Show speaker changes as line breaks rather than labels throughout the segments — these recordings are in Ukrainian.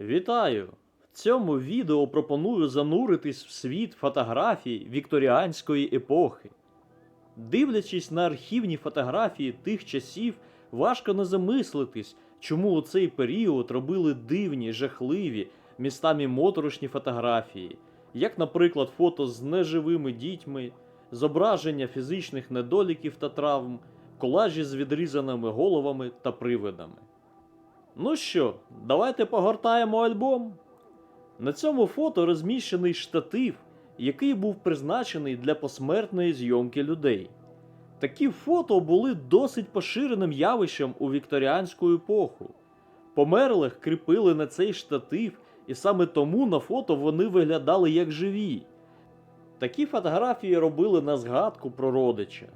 Вітаю! В цьому відео пропоную зануритись в світ фотографій вікторіанської епохи. Дивлячись на архівні фотографії тих часів, важко не замислитись, чому у цей період робили дивні, жахливі, містами моторошні фотографії, як, наприклад, фото з неживими дітьми, зображення фізичних недоліків та травм, колажі з відрізаними головами та привидами. Ну що, давайте погортаємо альбом. На цьому фото розміщений штатив, який був призначений для посмертної зйомки людей. Такі фото були досить поширеним явищем у вікторіанську епоху. Померлих кріпили на цей штатив, і саме тому на фото вони виглядали як живі. Такі фотографії робили на згадку про родича.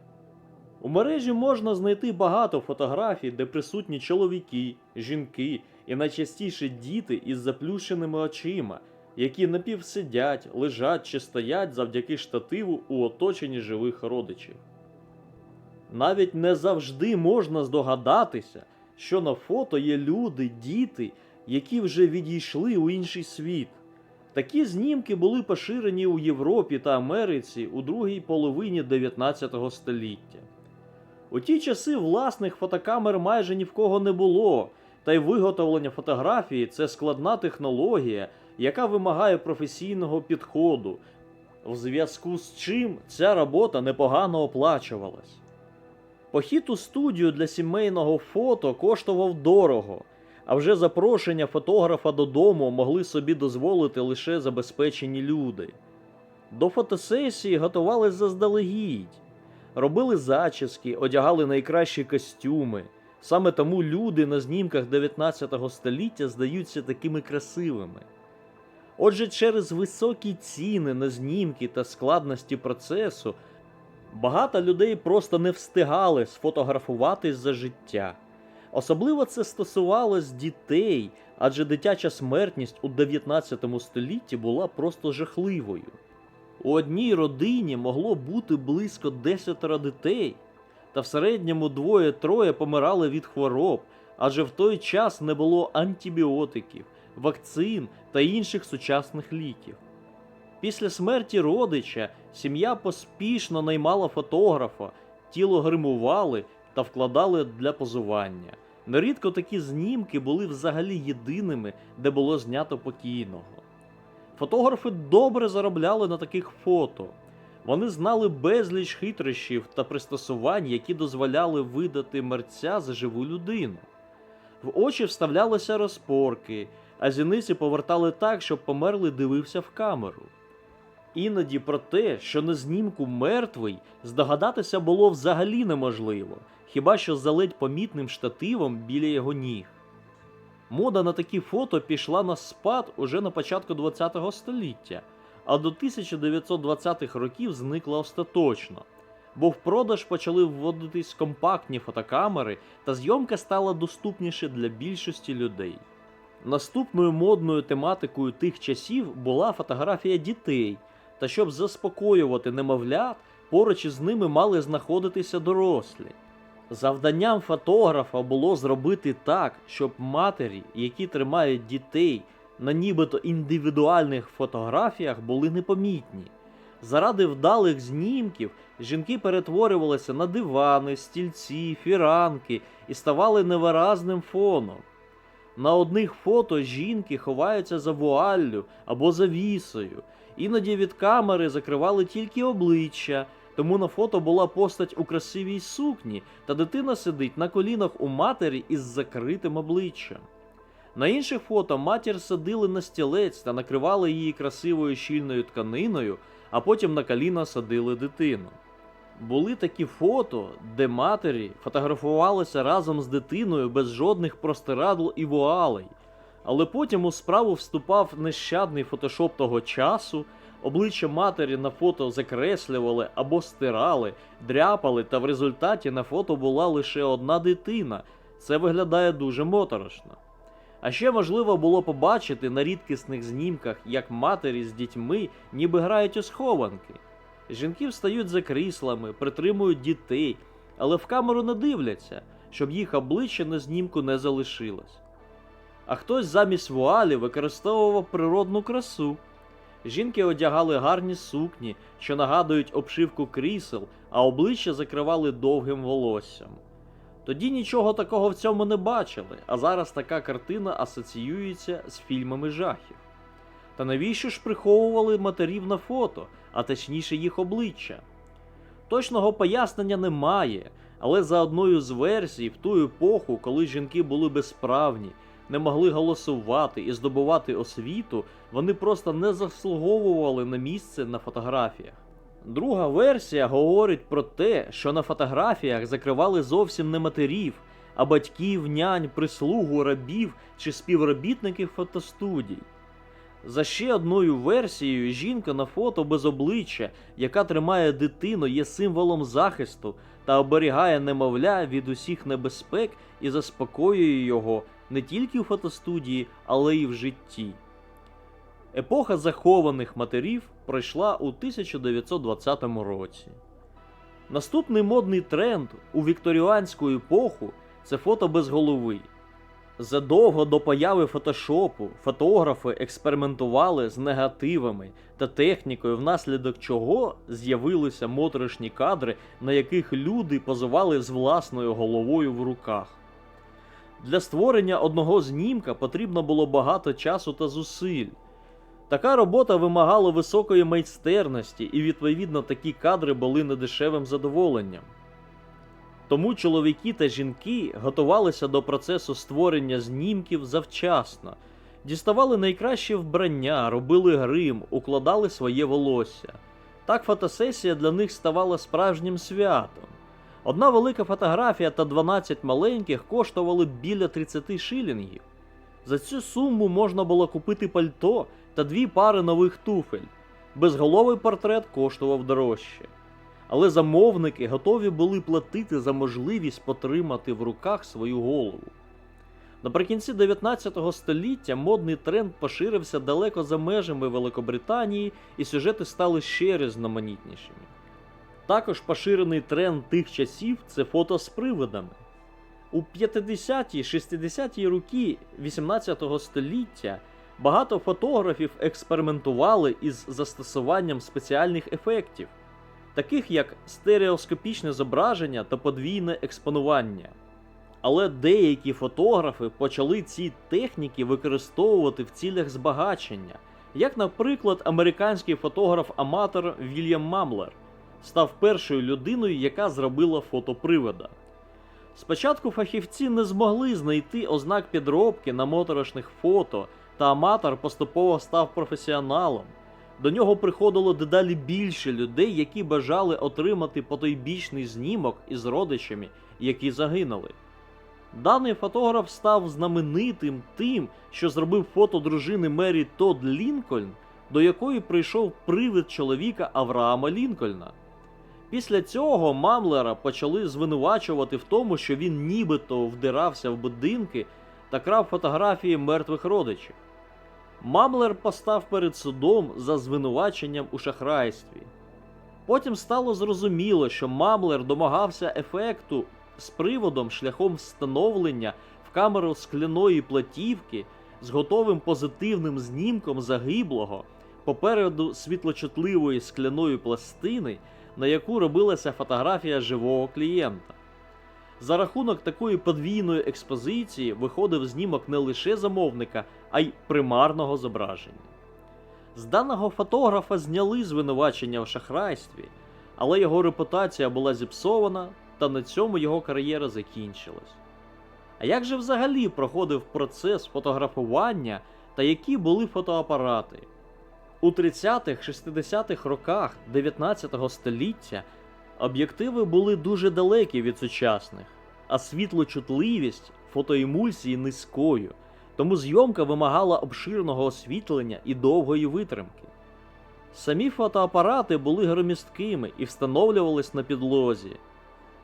У мережі можна знайти багато фотографій, де присутні чоловіки, жінки і найчастіше діти із заплющеними очима, які напівсидять, лежать чи стоять завдяки штативу у оточенні живих родичів. Навіть не завжди можна здогадатися, що на фото є люди, діти, які вже відійшли у інший світ. Такі знімки були поширені у Європі та Америці у другій половині 19 століття. У ті часи власних фотокамер майже ні в кого не було, та й виготовлення фотографії це складна технологія, яка вимагає професійного підходу, в зв'язку з чим ця робота непогано оплачувалась. Похід у студію для сімейного фото коштував дорого, а вже запрошення фотографа додому могли собі дозволити лише забезпечені люди. До фотосесії готувались заздалегідь робили зачіски, одягали найкращі костюми. Саме тому люди на знімках 19 століття здаються такими красивими. Отже, через високі ціни на знімки та складності процесу багато людей просто не встигали сфотографуватись за життя. Особливо це стосувалось дітей, адже дитяча смертність у 19 столітті була просто жахливою. У одній родині могло бути близько 10 дітей, та в середньому двоє-троє помирали від хвороб, адже в той час не було антибіотиків, вакцин та інших сучасних ліків. Після смерті родича сім'я поспішно наймала фотографа, тіло гримували та вкладали для позування. Нерідко такі знімки були взагалі єдиними, де було знято покійного. Фотографи добре заробляли на таких фото. Вони знали безліч хитрощів та пристосувань, які дозволяли видати мерця за живу людину. В очі вставлялися розпорки, а зіниці повертали так, щоб померлий дивився в камеру. Іноді про те, що на знімку мертвий, здогадатися було взагалі неможливо, хіба що за ледь помітним штативом біля його ніг. Мода на такі фото пішла на спад уже на початку ХХ століття, а до 1920-х років зникла остаточно, бо в продаж почали вводитись компактні фотокамери, та зйомка стала доступніше для більшості людей. Наступною модною тематикою тих часів була фотографія дітей, та щоб заспокоювати немовлят, поруч із ними мали знаходитися дорослі. Завданням фотографа було зробити так, щоб матері, які тримають дітей на нібито індивідуальних фотографіях, були непомітні. Заради вдалих знімків жінки перетворювалися на дивани, стільці, фіранки і ставали невиразним фоном. На одних фото жінки ховаються за вуаллю або завісою, іноді від камери закривали тільки обличчя. Тому на фото була постать у красивій сукні, та дитина сидить на колінах у матері із закритим обличчям. На інших фото матір садили на стілець та накривали її красивою щільною тканиною, а потім на коліна садили дитину. Були такі фото, де матері фотографувалися разом з дитиною без жодних простирадл і вуалей, але потім у справу вступав нещадний фотошоп того часу. Обличчя матері на фото закреслювали або стирали, дряпали, та в результаті на фото була лише одна дитина. Це виглядає дуже моторошно. А ще можливо було побачити на рідкісних знімках, як матері з дітьми ніби грають у схованки. Жінки встають за кріслами, притримують дітей, але в камеру не дивляться, щоб їх обличчя на знімку не залишилось. а хтось замість вуалі використовував природну красу. Жінки одягали гарні сукні, що нагадують обшивку крісел, а обличчя закривали довгим волоссям. Тоді нічого такого в цьому не бачили, а зараз така картина асоціюється з фільмами жахів. Та навіщо ж приховували матерів на фото, а точніше їх обличчя? Точного пояснення немає, але за одною з версій, в ту епоху, коли жінки були безправні, не могли голосувати і здобувати освіту, вони просто не заслуговували на місце на фотографіях. Друга версія говорить про те, що на фотографіях закривали зовсім не матерів, а батьків, нянь, прислугу, рабів чи співробітників фотостудій. За ще одною версією, жінка на фото без обличчя, яка тримає дитину, є символом захисту та оберігає немовля від усіх небезпек і заспокоює його не тільки у фотостудії, але й в житті. Епоха захованих матерів пройшла у 1920 році. Наступний модний тренд у вікторіанську епоху це фото без голови. Задовго до появи фотошопу фотографи експериментували з негативами та технікою, внаслідок чого з'явилися моторошні кадри, на яких люди позували з власною головою в руках. Для створення одного знімка потрібно було багато часу та зусиль. Така робота вимагала високої майстерності, і відповідно такі кадри були недешевим задоволенням. Тому чоловіки та жінки готувалися до процесу створення знімків завчасно, діставали найкраще вбрання, робили грим, укладали своє волосся. Так фотосесія для них ставала справжнім святом. Одна велика фотографія та 12 маленьких коштували біля 30 шилінгів. За цю суму можна було купити пальто та дві пари нових туфель. Безголовий портрет коштував дорожче. Але замовники готові були платити за можливість потримати в руках свою голову. Наприкінці 19 століття модний тренд поширився далеко за межами Великобританії, і сюжети стали ще різноманітнішими. Також поширений тренд тих часів це фото з привидами. У 50-60-ті роки 18 століття багато фотографів експериментували із застосуванням спеціальних ефектів, таких як стереоскопічне зображення та подвійне експонування. Але деякі фотографи почали ці техніки використовувати в цілях збагачення, як, наприклад, американський фотограф-аматор Вільям Мамлер став першою людиною, яка зробила фотопривода. Спочатку фахівці не змогли знайти ознак підробки на моторошних фото, та аматор поступово став професіоналом. До нього приходило дедалі більше людей, які бажали отримати потойбічний знімок із родичами, які загинули. Даний фотограф став знаменитим тим, що зробив фото дружини Мері Тодд Лінкольн, до якої прийшов привид чоловіка Авраама Лінкольна. Після цього Мамлера почали звинувачувати в тому, що він нібито вдирався в будинки та крав фотографії мертвих родичів. Мамлер постав перед судом за звинуваченням у шахрайстві. Потім стало зрозуміло, що Мамлер домагався ефекту з приводом шляхом встановлення в камеру скляної платівки з готовим позитивним знімком загиблого попереду світлочутливої скляної пластини, на яку робилася фотографія живого клієнта. За рахунок такої подвійної експозиції виходив знімок не лише замовника, а й примарного зображення. З даного фотографа зняли звинувачення в шахрайстві, але його репутація була зіпсована, та на цьому його кар'єра закінчилась. А як же взагалі проходив процес фотографування та які були фотоапарати? У 30-60-х роках 19 століття об'єктиви були дуже далекі від сучасних, а світлочутливість фотоемульсії низькою, тому зйомка вимагала обширного освітлення і довгої витримки. Самі фотоапарати були громісткими і встановлювались на підлозі.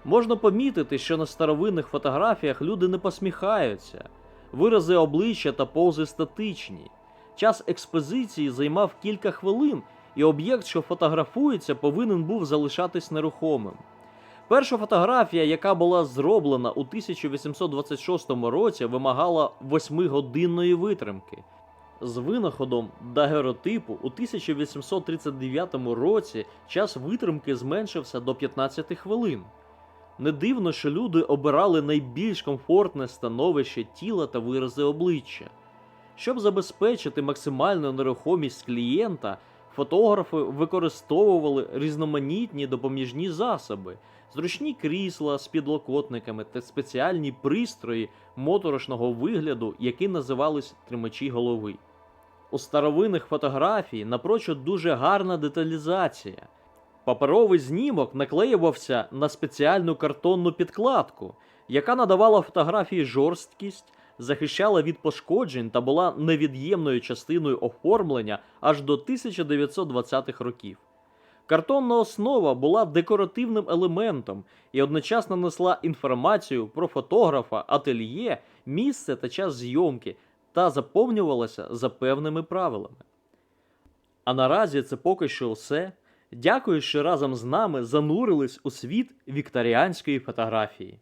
Можна помітити, що на старовинних фотографіях люди не посміхаються, вирази обличчя та пози статичні. Час експозиції займав кілька хвилин, і об'єкт, що фотографується, повинен був залишатись нерухомим. Перша фотографія, яка була зроблена у 1826 році, вимагала 8-годинної витримки. З винаходом дагеротипу у 1839 році час витримки зменшився до 15 хвилин. Не дивно, що люди обирали найбільш комфортне становище тіла та вирази обличчя. Щоб забезпечити максимальну нерухомість клієнта, фотографи використовували різноманітні допоміжні засоби, зручні крісла з підлокотниками та спеціальні пристрої моторошного вигляду, які називались тримачі голови. У старовинних фотографій напрочуд дуже гарна деталізація. Паперовий знімок наклеювався на спеціальну картонну підкладку, яка надавала фотографії жорсткість, захищала від пошкоджень та була невід'ємною частиною оформлення аж до 1920-х років. Картонна основа була декоративним елементом і одночасно несла інформацію про фотографа, ательє, місце та час зйомки та заповнювалася за певними правилами. А наразі це поки що все. Дякую, що разом з нами занурились у світ вікторіанської фотографії.